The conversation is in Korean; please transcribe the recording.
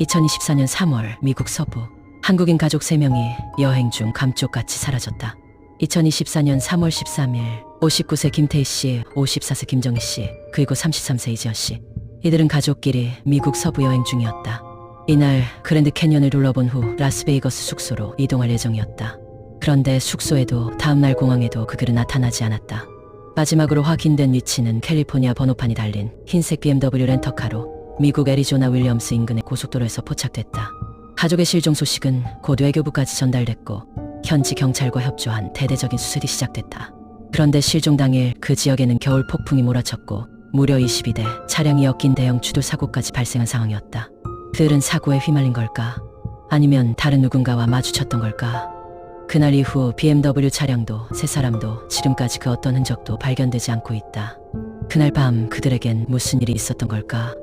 2024년 3월 미국 서부 한국인 가족 3명이 여행 중 감쪽같이 사라졌다. 2024년 3월 13일 59세 김태희 씨, 54세 김정희 씨, 그리고 33세 이지연 씨. 이들은 가족끼리 미국 서부 여행 중이었다. 이날 그랜드 캐년을 둘러본 후 라스베이거스 숙소로 이동할 예정이었다. 그런데 숙소에도 다음날 공항에도 그들은 나타나지 않았다. 마지막으로 확인된 위치는 캘리포니아 번호판이 달린 흰색 BMW 렌터카로 미국 애리조나 윌리엄스 인근의 고속도로에서 포착됐다. 가족의 실종 소식은 곧 외교부까지 전달됐고 현지 경찰과 협조한 대대적인 수술이 시작됐다. 그런데 실종 당일 그 지역에는 겨울 폭풍이 몰아쳤고 무려 22대 차량이 엮인 대형 추돌 사고까지 발생한 상황이었다. 그들은 사고에 휘말린 걸까? 아니면 다른 누군가와 마주쳤던 걸까? 그날 이후 BMW 차량도 세 사람도 지금까지 그 어떤 흔적도 발견되지 않고 있다. 그날 밤 그들에겐 무슨 일이 있었던 걸까?